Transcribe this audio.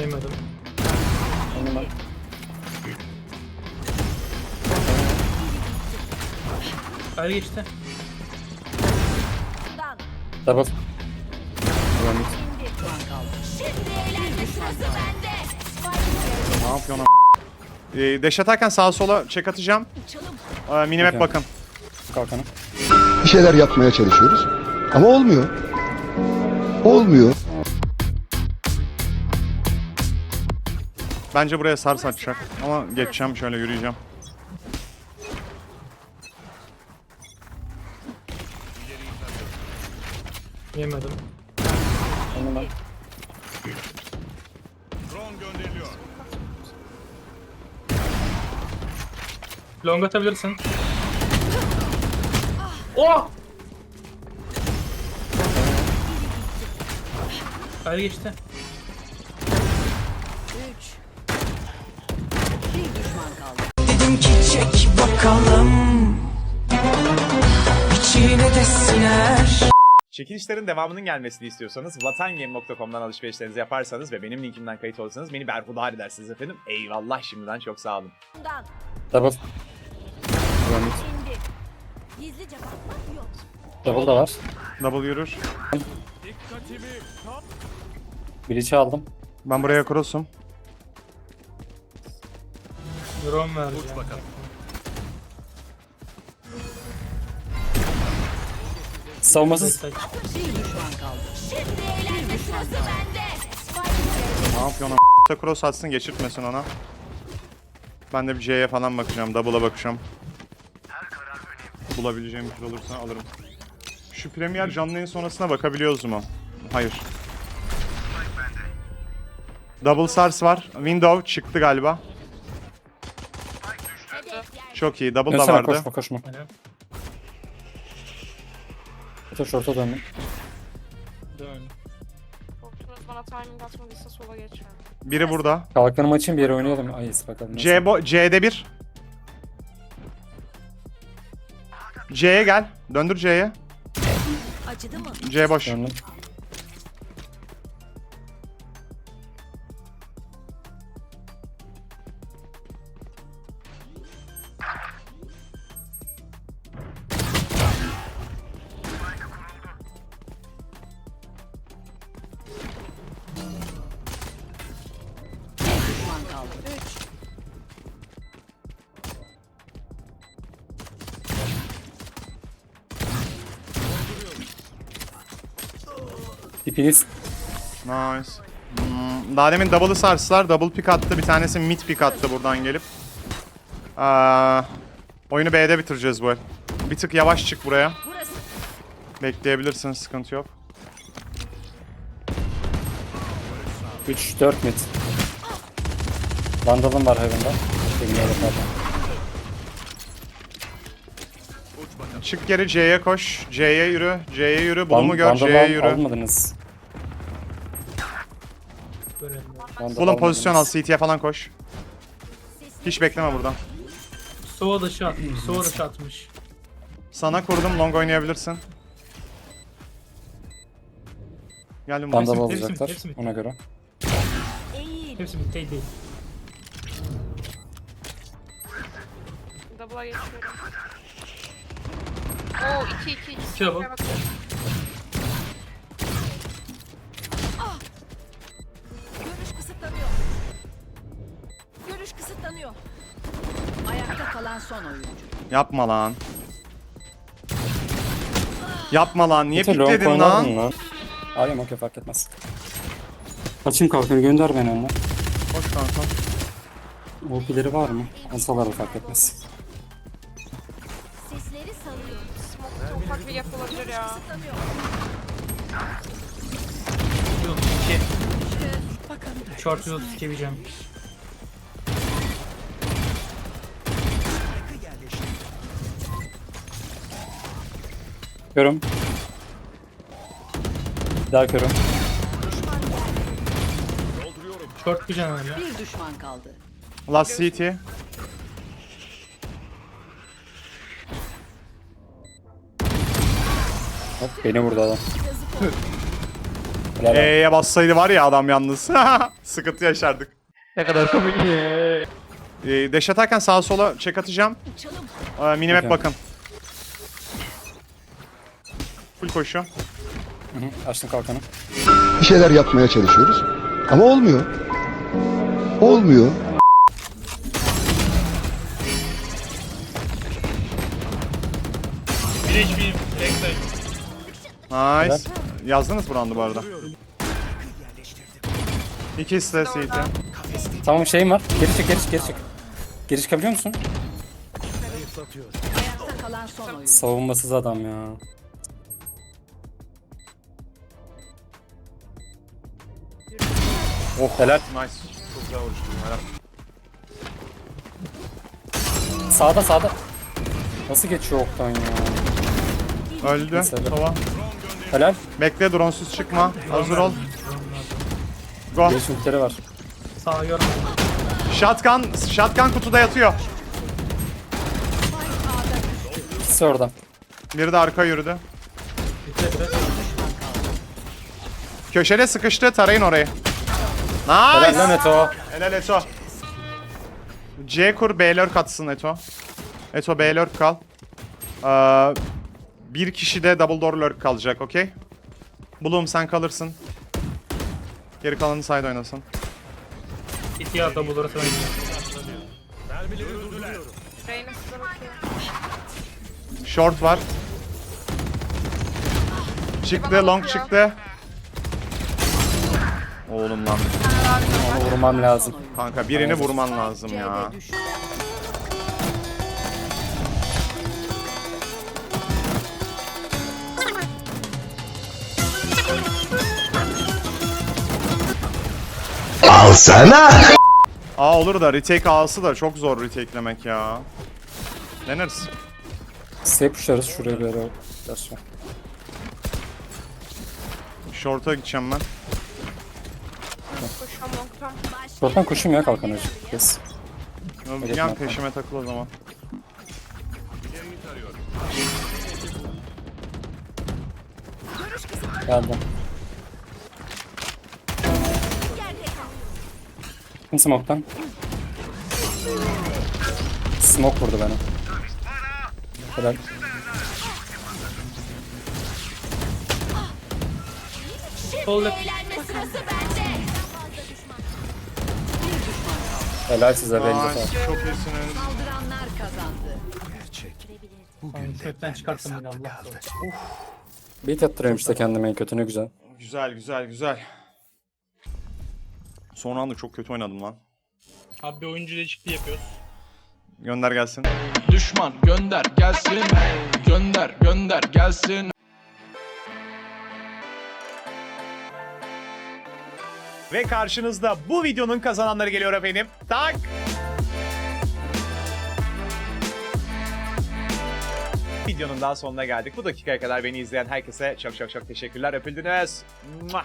Yemedim. Onu ben. Kayı geçti. Sırası bende. Ne yapıyorsun ee, Deş atarken sağa sola check atacağım. Ee, minimap Okey. bakın. Kalkanı. bir şeyler yapmaya çalışıyoruz. Ama olmuyor. Olmuyor. Bence buraya sars atacak. Ama geçeceğim şöyle yürüyeceğim. Yemedim. Onu ben. Long atabilirsin. Oh! Kayı geçti. Dedim ki çek bakalım İçine de siner Çekilişlerin devamının gelmesini istiyorsanız vatangame.com'dan alışverişlerinizi yaparsanız ve benim linkimden kayıt olursanız beni berhudar edersiniz efendim. Eyvallah şimdiden çok sağ olun. Double. Gizlice bakmak yok. Double da var. Double yürür. Breach'i aldım. Ben buraya cross'um. Drone verdi. Savunmasız. Şimdi eğlence sırası bende. Ne yapıyorsun a- cross atsın geçirtmesin ona. Ben de bir C'ye falan bakacağım. Double'a bakacağım. Bulabileceğim bir şey olursa alırım. Şu Premier canlı yayın sonrasına bakabiliyoruz mu? Hayır. Double Sars var. Window çıktı galiba. Çok iyi. Double da Dönsene vardı. koşma koşma. Aynen. Otur short'a döndüm. Dön. Korktunuz bana timing atmadıysa sola geçiyorum. Biri burada. Kalkanımı açayım bir yere oynayalım. Ay bakalım. nasıl. C bo C'de bir. C'ye gel. Döndür C'ye. Acıdı mı? C boş. Döndüm. Tipiniz. Nice. Hmm, daha demin double'ı sarstılar. Double pick attı. Bir tanesi mid pick attı buradan gelip. Aa, oyunu B'de bitireceğiz bu el. Bir tık yavaş çık buraya. Burası. Bekleyebilirsiniz. Sıkıntı yok. 3 4 mid. Vandal'ım var Heaven'da. Bilmiyorum pardon. Çık geri C'ye koş. C'ye yürü. C'ye yürü. Bulumu gör. C'ye yürü. almadınız. Vandal Bulun pozisyon al. almadınız. CT'ye falan koş. Hiç bekleme buradan. Sova dışı atmış. Sova dışı atmış. Sana kurdum. Long oynayabilirsin. Geldim Vandal buraya. hepsi- alacaklar hepsi ona göre. Hepsi değil. Double'a geçiyorum. Oo 2 2 2. İki double. Görüş kısıtlanıyor. Görüş kısıtlanıyor. Ayakta kalan son oyuncu. Yapma lan. Yapma lan. Niye Yeter, long pikledin oynardın lan? lan. Ayım okey fark etmez. Açayım kalkanı gönder beni önüne. Koş kanka. OP'leri var mı? Alsalar da fark etmez. Sesleri salıyor. Ufak bir yapı olabilir ya. Yıl 2. Short yıl 2 diyeceğim. Körüm. Daha körüm. Short bir can öyle. Bir düşman kaldı. Last CT. Hop beni vurdu adam. Helal olsun. E'ye bassaydı var ya adam yalnız. Sıkıntı yaşardık. Ne kadar komik. Ee, deş atarken sağa sola çek atacağım. Ee, minimap Okey. bakın. Full koşu. Hı hı, Açtım kalkanı. Bir şeyler yapmaya çalışıyoruz. Ama olmuyor. Olmuyor. Bir HP, backside. Nice. Yazdınız bu roundu bu arada. İkisi de CT. Tamam şeyim var. Geri çık geri çık geri çık. Geri çıkabiliyor musun? Kalan son. Savunmasız adam ya. Oh. Helal. Nice. Çok güzel vuruştu. Helal. Sağda sağda. Nasıl geçiyor Oktan ya? Öldü. Sova. Helal. Bekle dronesuz çıkma. Hazır ol. Go. Geri ultileri var. Sağa görmedim. Shotgun, shotgun kutuda yatıyor. İkisi orada. Biri de arka yürüdü. Köşede sıkıştı. Tarayın orayı. Helal Nice. lan Eto. Helal Eto. C kur B lurk atsın Eto. Eto B lurk kal. Ee, bir kişi de double door lurk kalacak okey? Bloom sen kalırsın. Geri kalanı side oynasın. Ben Reyna size bakıyor. Short var. Çıktı, long çıktı. Oğlum lan. Onu vurmam lazım. Kanka birini vurman lazım ya. Düştü. Aa olur da retake A'sı da çok zor retake'lemek ya. Deneriz. Size puşlarız şuraya bir. Gerçi. Short'a gideceğim ben. Koşuyorum long'tan. Short'tan koşayım ya kalkanı. Yes. Evet, Yan Malcolm. peşime takıl o zaman. Geldim. Kim smoke'tan? Smoke vurdu beni. Helal. Sol left. Helal size belli çok iyisiniz. Saldıranlar kazandı. Tamam, Kökten çıkarttım beni Allah. Beat attırıyorum işte kendime en kötü ne güzel. Güzel güzel güzel. Son anda çok kötü oynadım lan. Abi bir oyuncu değişikliği yapıyoruz. Gönder gelsin. Düşman gönder gelsin Gönder gönder gelsin Ve karşınızda bu videonun kazananları geliyor efendim. Tak! Videonun daha sonuna geldik. Bu dakikaya kadar beni izleyen herkese çok çok çok teşekkürler. Öpüldünüz. Muah!